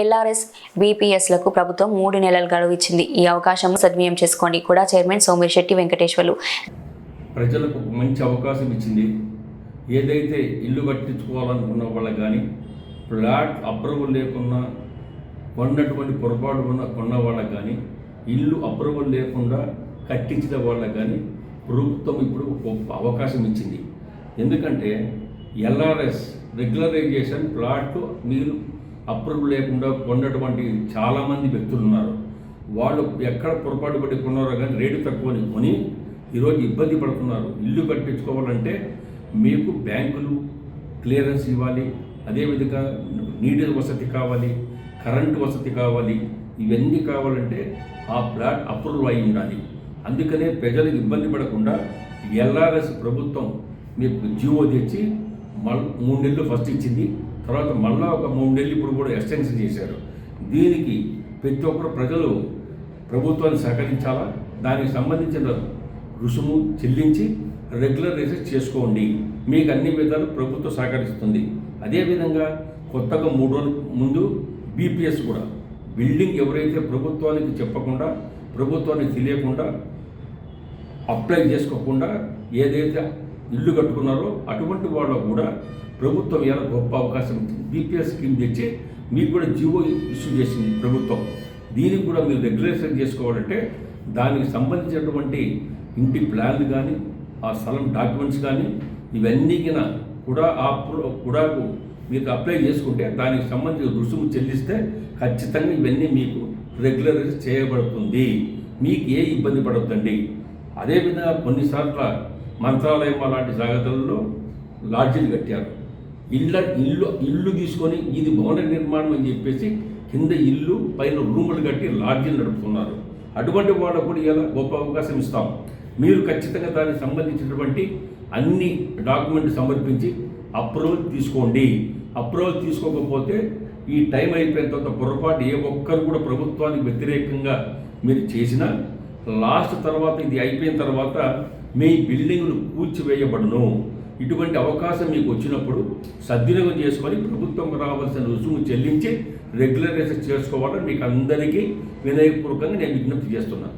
LRS బీపీఎస్లకు ప్రభుత్వం మూడు నెలలు గడువు ఇచ్చింది. ఈ అవకాశం సద్వినియోగం చేసుకోండి కూడా చైర్మన్ సోమిరిశెట్టి వెంకటేశ్వర్లు. ప్రజలకు మంచి అవకాశం ఇచ్చింది. ఏదైతే ఇల్లు కట్టించుకోవాలనుకున్న వాళ్ళకి కానీ ఫ్లాట్ అప్రూవల్ లేకున్నా కొన్నటువంటి పొరపాటు ఉన్న కొన్న వాళ్ళకి కానీ ఇల్లు అప్రూవల్ లేకుండా కట్టించిన వాళ్ళకి కానీ ప్రభుత్వం ఇప్పుడు గొప్ప అవకాశం ఇచ్చింది. ఎందుకంటే ఎల్ఆర్ఎస్ రెగ్యులరైజేషన్ ప్లాట్ మీరు అప్రూవల్ లేకుండా కొన్నటువంటి చాలామంది వ్యక్తులు ఉన్నారు. వాళ్ళు ఎక్కడ పొరపాటు పడి కొన్నారో కానీ రేటు తక్కువని కొని ఈరోజు ఇబ్బంది పడుతున్నారు. ఇల్లు కట్టించుకోవాలంటే మీకు బ్యాంకులు క్లియరెన్స్ ఇవ్వాలి. అదేవిధంగా నీటి వసతి కావాలి కరెంటు వసతి కావాలి. ఇవన్నీ కావాలంటే ఆ ప్లాట్ అప్రూవల్ అయి ఉండాలి. అందుకనే ప్రజలకు ఇబ్బంది పడకుండా ఎల్ఆర్ఎస్ ప్రభుత్వం మీకు జీవో తెచ్చి మల్ మూడు నెలలు ఫస్ట్ ఇచ్చింది. తర్వాత మళ్ళా ఒక మూడు నెలలు ఇప్పుడు కూడా ఎక్స్టెన్షన్ చేశారు. దీనికి ప్రతి ఒక్కరు ప్రజలు ప్రభుత్వాన్ని సహకరించాలా? దానికి సంబంధించిన రుసుము చెల్లించి రెగ్యులర్ రిసెస్ చేసుకోండి. మీకు అన్ని విధాలు ప్రభుత్వం సహకరిస్తుంది. అదేవిధంగా కొత్తగా మూడు రోజుల ముందు బీపీఎస్ కూడా బిల్డింగ్ ఎవరైతే ప్రభుత్వానికి చెప్పకుండా ప్రభుత్వానికి తెలియకుండా అప్లై చేసుకోకుండా ఏదైతే ఇల్లు కట్టుకున్నారో అటువంటి వాళ్ళకు కూడా ప్రభుత్వం ఎలా గొప్ప అవకాశం ఇచ్చింది బీపీఎస్ స్కీమ్ తెచ్చి మీకు కూడా జీవో ఇష్యూ చేసింది ప్రభుత్వం. దీనికి కూడా మీరు రెగ్యులేషన్ చేసుకోవాలంటే దానికి సంబంధించినటువంటి ఇంటి ప్లాన్లు కానీ ఆ స్థలం డాక్యుమెంట్స్ కానీ ఇవన్నీ కూడా ఆ కుడాకు కూడాకు మీకు అప్లై చేసుకుంటే దానికి సంబంధించిన రుసుము చెల్లిస్తే ఖచ్చితంగా ఇవన్నీ మీకు రెగ్యులరైజ్ చేయబడుతుంది. మీకు ఏ ఇబ్బంది పడొద్దండి. అదేవిధంగా కొన్నిసార్లు మంత్రాలయం అలాంటి జాగ్రత్తలలో లాడ్జీలు కట్టారు. ఇళ్ళ ఇల్లు ఇల్లు తీసుకొని ఇది భవన నిర్మాణం అని చెప్పేసి కింద ఇల్లు పైన రూములు కట్టి లాడ్జీలు నడుపుతున్నారు. అటువంటి వాళ్ళకు కూడా ఇలా గొప్ప అవకాశం ఇస్తాం. మీరు ఖచ్చితంగా దానికి సంబంధించినటువంటి అన్ని డాక్యుమెంట్ సమర్పించి అప్రూవల్ తీసుకోండి. అప్రూవల్ తీసుకోకపోతే ఈ టైం అయిపోయిన తర్వాత పొరపాటు ఏ ఒక్కరు కూడా ప్రభుత్వానికి వ్యతిరేకంగా మీరు చేసినా లాస్ట్ తర్వాత ఇది అయిపోయిన తర్వాత మీ బిల్డింగ్లు కూల్చివేయబడును. ఇటువంటి అవకాశం మీకు వచ్చినప్పుడు సద్వినియోగం చేసుకొని ప్రభుత్వం రావాల్సిన రుసుము చెల్లించి రెగ్యులరైజ్ చేసుకోవాలని మీకు అందరికీ వినయపూర్వకంగా నేను విజ్ఞప్తి చేస్తున్నాను.